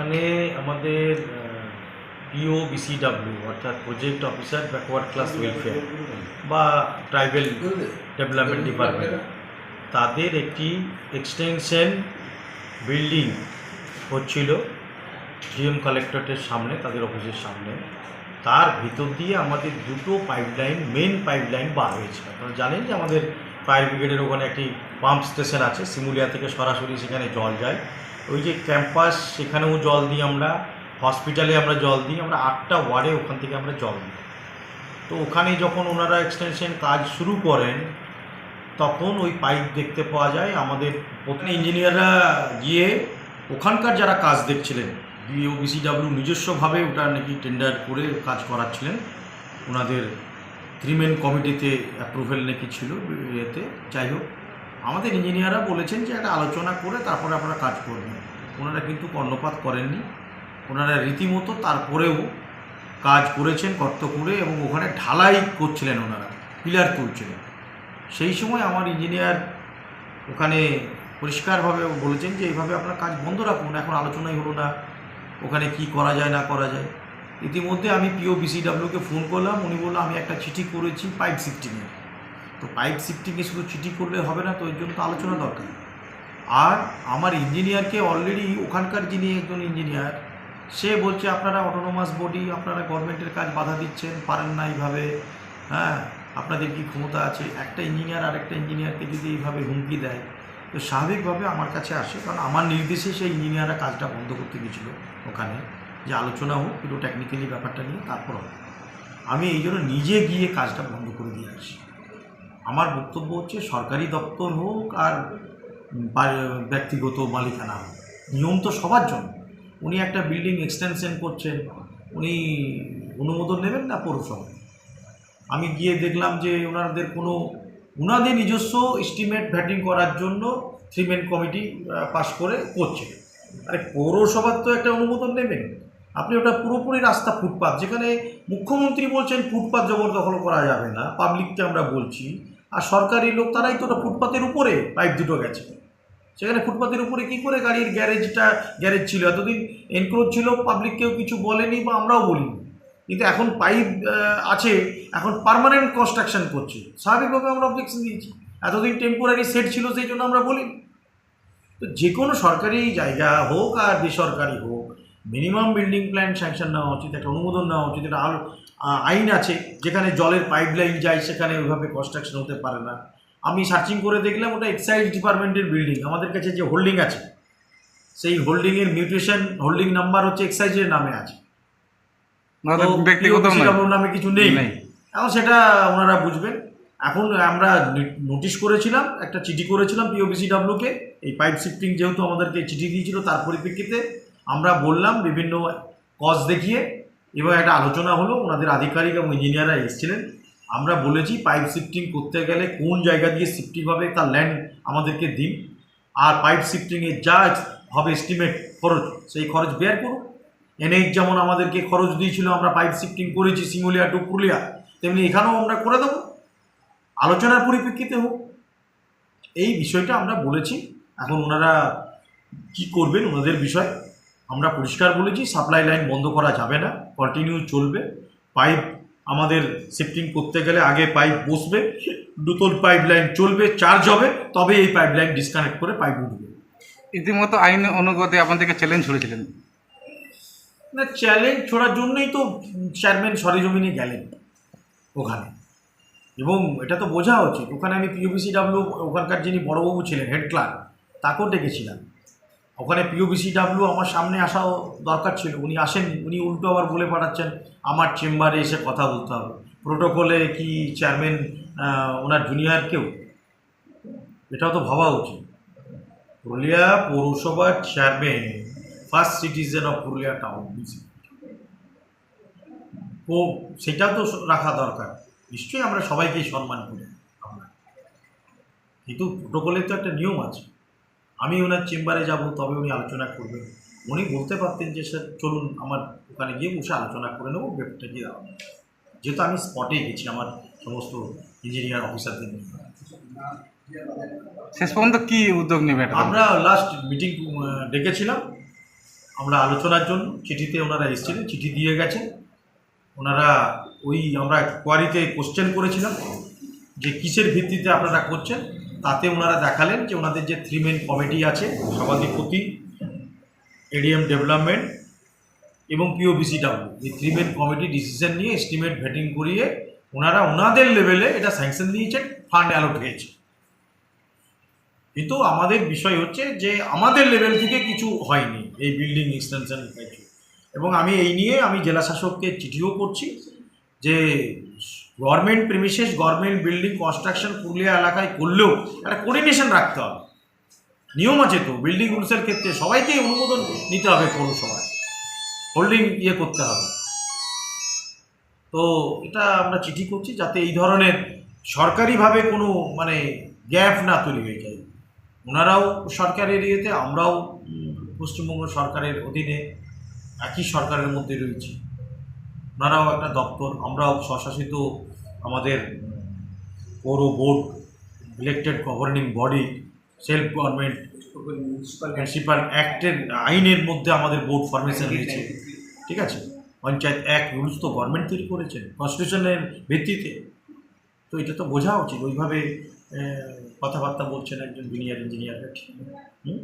ওখানে আমাদের PO BCW অর্থাৎ project officer backward class welfare বা ট্রাইবেল ডেভেলপমেন্ট ডিপার্টমেন্ট তাদের একটি এক্সটেনশন বিল্ডিং হচ্ছিল জিএম কালেক্টরেটের সামনে, তাদের অফিসের সামনে। তার ভিতর দিয়ে আমাদের দুটো পাইপলাইন মেন পাইপলাইন বার হয়েছে। আপনারা জানেন যে আমাদের ফায়ার ব্রিগেডের ওখানে একটি পাম্প স্টেশন আছে সিমুলিয়া থেকে সরাসরি সেখানে জল যায়। ওই যে ক্যাম্পাস সেখানেও জল দিই আমরা। হসপিটালে আমরা জল দিই। আমরা আটটা ওয়ার্ডে ওখান থেকে আমরা জল দিই। তো ওখানে যখন ওনারা এক্সটেনশন কাজ শুরু করেন, তখন ওই পাইপ দেখতে পাওয়া যায়। আমাদের প্রথমে ইঞ্জিনিয়াররা গিয়ে ওখানকার যারা কাজ দেখছিলেন বিও বিসিডাব্লিউ নিজস্বভাবে ওটা নাকি টেন্ডার করে কাজ করাচ্ছিলেন। ওনাদের ত্রিমেন কমিটিতে অ্যাপ্রুভেল নাকি ছিল ইয়েতে যাই হোক আমাদের ইঞ্জিনিয়াররা বলেছেন যে একটা আলোচনা করে তারপরে আপনারা কাজ করবেন। ওনারা কিন্তু কর্ণপাত করেননি। ওনারা রীতিমতো তারপরেও কাজ করেছেন কর্ত করে এবং ওখানে ঢালাই করছিলেন ওনারা, পিলার তুলছিলেন। সেই সময় আমার ইঞ্জিনিয়ার ওখানে পরিষ্কারভাবে বলেছেন যে এইভাবে আপনার কাজ বন্ধ রাখুন, এখন আলোচনাই হলো না, ওখানে কি করা যায়, না করা যায়। ইতিমধ্যে আমি পিও বিসিডাব্লিউকে ফোন করলাম, উনি বলল, আমি একটা চিঠি করেছি পাইপ শিফটিংয়ে তো পাইপ শিফটিংয়ে শুধু চিঠি করলে হবে না, তো ওই জন্য তো আলোচনা দরকার। আর আমার ইঞ্জিনিয়ারকে অলরেডি ওখানকার যিনি একজন ইঞ্জিনিয়ার সে বলছে আপনারা অটোনোমাস বডি আপনারা গভর্নমেন্টের কাজ বাধা দিচ্ছেন, পারেন না এইভাবে হ্যাঁ আপনাদের কি ক্ষমতা আছে? একটা ইঞ্জিনিয়ার আর একটা ইঞ্জিনিয়ারকে যদি এইভাবে হুমকি দেয়, তো স্বাভাবিকভাবে আমার কাছে আসে, কারণ আমার নির্দেশে সেই ইঞ্জিনিয়াররা কাজটা বন্ধ করতে গেছিল ওখানে, যে আলোচনা হোক, পুরো টেকনিক্যালি ব্যাপারটা নিয়ে, তারপর আমি এই জন্য নিজে গিয়ে কাজটা বন্ধ করে দিয়ে আসি। আমার বক্তব্য হচ্ছে সরকারি দপ্তর হোক আর ব্যক্তিগত মালিকানা হোক। নিয়ম তো সবার জন্য। উনি একটা বিল্ডিং এক্সটেনশন করছেন, উনি অনুমোদন নেবেন না পৌরসভা আমি গিয়ে দেখলাম যে ওনাদের কোনো ওনাদের নিজস্ব এস্টিমেট ভ্যাটিং করার জন্য থ্রিমেন কমিটি পাস করে করছে। আরে, পৌরসভার তো একটা অনুমোদন নেবেন। আপনি ওটা পুরোপুরি রাস্তা ফুটপাথ যেখানে মুখ্যমন্ত্রী বলছেন ফুটপাথ জবরদখল করা যাবে না পাবলিককে আমরা বলছি আর সরকারি লোক তারাই তো ওটা ফুটপাথের উপরে পাইপ দুটো গেছে। সেখানে ফুটপাথের উপরে কি করে গাড়ির গ্যারেজটা, গ্যারেজ ছিল? এতদিন এনক্রোচ ছিল পাবলিক কেউ কিছু বলেনি বা আমরাও বলিনি। কিন্তু এখন পাইপ আছে, এখন পার্মানেন্ট কনস্ট্রাকশন করছে। স্বাভাবিকভাবে আমরা অবজেকশন দিয়েছি। এতদিন টেম্পোরারি সেট ছিল, সেই জন্য আমরা বলি তো যে কোনো সরকারি জায়গা হোক আর বেসরকারি হোক মিনিমাম বিল্ডিং প্ল্যান স্যাংশন নেওয়া উচিত একটা অনুমোদন নেওয়া উচিত একটা আল- আ- আইন আছে যেখানে জলের পাইপ লাইন যায় সেখানে ওইভাবে কনস্ট্রাকশন হতে পারে না। আমি সার্চিং করে দেখলাম ওটা এক্সাইজ ডিপার্টমেন্টের বিল্ডিং আমাদের কাছে যে হোল্ডিং আছে সেই হোল্ডিংয়ের মিউটেশন হোল্ডিং নাম্বার হচ্ছে এক্সাইজের নামে আছে। নামে কিছু নেই। নেই। এখন সেটা ওনারা বুঝবেন। এখন আমরা নোটিশ করেছিলাম একটা চিঠি করেছিলাম পিওবিসিডাব্লিউকে এই পাইপ শিফটিং যেহেতু আমাদেরকে চিঠি দিয়েছিল তার পরিপ্রেক্ষিতে আমরা বললাম বিভিন্ন কজ দেখিয়ে এবং একটা আলোচনা হলো, ওনাদের আধিকারিক এবং ইঞ্জিনিয়াররা এসেছিলেন। আমরা বলেছি পাইপ শিফটিং করতে গেলে কোন জায়গা দিয়ে শিফটিং হবে, তার ল্যান্ড আমাদেরকে দিন। আর পাইপ শিফটিংয়ের যা হবে এস্টিমেট খরচ, সেই খরচ বের করুন। এনএইচ যেমন আমাদেরকে খরচ দিয়েছিল, আমরা পাইপ শিফটিং করেছি সিঙ্গুলিয়া টু পুরুলিয়া, তেমনি এখানেও আমরা করে দেবো। আলোচনার পরিপ্রেক্ষিতে হোক। এই বিষয়টা আমরা বলেছি। এখন ওনারা কি করবেন, ওনাদের বিষয় আমরা পরিষ্কার বলেছি সাপ্লাই লাইন বন্ধ করা যাবে না কন্টিনিউ চলবে। পাইপ আমাদের শিফটিং করতে গেলে আগে পাইপ বসবে নতুন পাইপ লাইন চলবে চার্জ হবে তবে এই পাইপ লাইন ডিসকানেক্ট করে পাইপ উঠবে। ইতিমধ্যে আইন অনুগতে আপনাদেরকে চ্যালেঞ্জ ছুড়েছিলেন। না চ্যালেঞ্জ ছোড়ার জন্যই তো চেয়ারম্যান সরেজমিনে গেলেন ওখানে। এবং এটা তো বোঝা উচিত ওখানে আমি পিওবিসিডাব্লিউ ওখানকার যিনি বড়বাবু ছিলেন হেড ক্লার্ক তাকেও ডেকেছিলাম। ওখানে পিওবিসিডাব্লিউ আমার সামনে আসাও দরকার ছিল। উনি আসেননি। উনি উল্টো আবার বলে পাঠাচ্ছেন, আমার চেম্বারে এসে কথা বলতে হবে। প্রোটোকলে কি চেয়ারম্যান ওনার জুনিয়র কেউ? এটাও তো ভাবা উচিত। পুরুলিয়া পৌরসভার chairman, first citizen of Purulia town ও সেটা তো রাখা দরকার। নিশ্চয়ই আমরা সবাইকেই সম্মান করি। আমরা কিন্তু প্রোটোকলের তো একটা নিয়ম আছে। আমি ওনার চেম্বারে যাব তবে উনি আলোচনা করবেন। উনি বলতে পারতেন যে স্যার চলুন আমার ওখানে গিয়ে বসে আলোচনা করে নেব ব্যাপারটা দিয়ে দেওয়া যেহেতু আমি স্পটে গেছি আমার সমস্ত ইঞ্জিনিয়ার অফিসারদের নিয়ে। শেষ পর্যন্ত কি উদ্যোগ নেবে আমরা লাস্ট মিটিং ডেকেছিলাম। আমরা আলোচনার জন্য চিঠিতে ওনারা এসেছিলেন চিঠি দিয়ে গেছে ওনারা ওই আমরা কোয়ারিতে কোশ্চেন করেছিলাম যে কিসের ভিত্তিতে আপনারা করছেন? তাতে ওনারা দেখালেন যে ওনাদের যে থ্রি মেন কমিটি আছে সভাধিপতি এডিএম ডেভেলপমেন্ট এবং পিওবিসিডাব্লিউ এই থ্রি মেন কমিটি ডিসিশন নিয়ে এস্টিমেট ভেটিং করিয়ে ওনারা ওনাদের লেভেলে এটা স্যাংশন দিয়েছেন ফান্ড অ্যালোট হয়েছে। কিন্তু আমাদের বিষয় হচ্ছে যে আমাদের লেভেল থেকে কিছু হয়নি এই বিল্ডিং এক্সটেনশন কিছু। এবং আমি এই নিয়ে আমি জেলা শাসককে চিঠিও করছি যে government premises government building construction Purulia এলাকায় করলেও একটা কোর্ডিনেশন রাখতে হবে। নিয়ম আছে তো বিল্ডিং রুলসের ক্ষেত্রে সবাইকেই অনুমোদন নিতে হবে পৌরসভায়। হোল্ডিং ইয়ে করতে হবে। তো এটা আমরা চিঠি করছি যাতে এই ধরনের সরকারিভাবে কোনো মানে গ্যাপ না তৈরি হয়ে যায়। ওনারাও সরকারের ইয়েতে, আমরাও পশ্চিমবঙ্গ সরকারের অধীনে একই সরকারের মধ্যে রয়েছি। ওনারাও একটা দপ্তর আমরাও স্বশাসিত আমাদের পৌর board elected governing body self government municipal অ্যাক্টের আইনের মধ্যে আমাদের বোর্ড ফরমেশন হয়েছে। ঠিক আছে? পঞ্চায়েত অ্যাক্ট রুলস তো গভর্নমেন্ট তৈরি করেছে কনস্টিটিউশনের ভিত্তিতে। তো এটা তো বোঝা উচিত ওইভাবে কথাবার্তা বলছেন একজন জুনিয়র ইঞ্জিনিয়ার ঠিক হুম?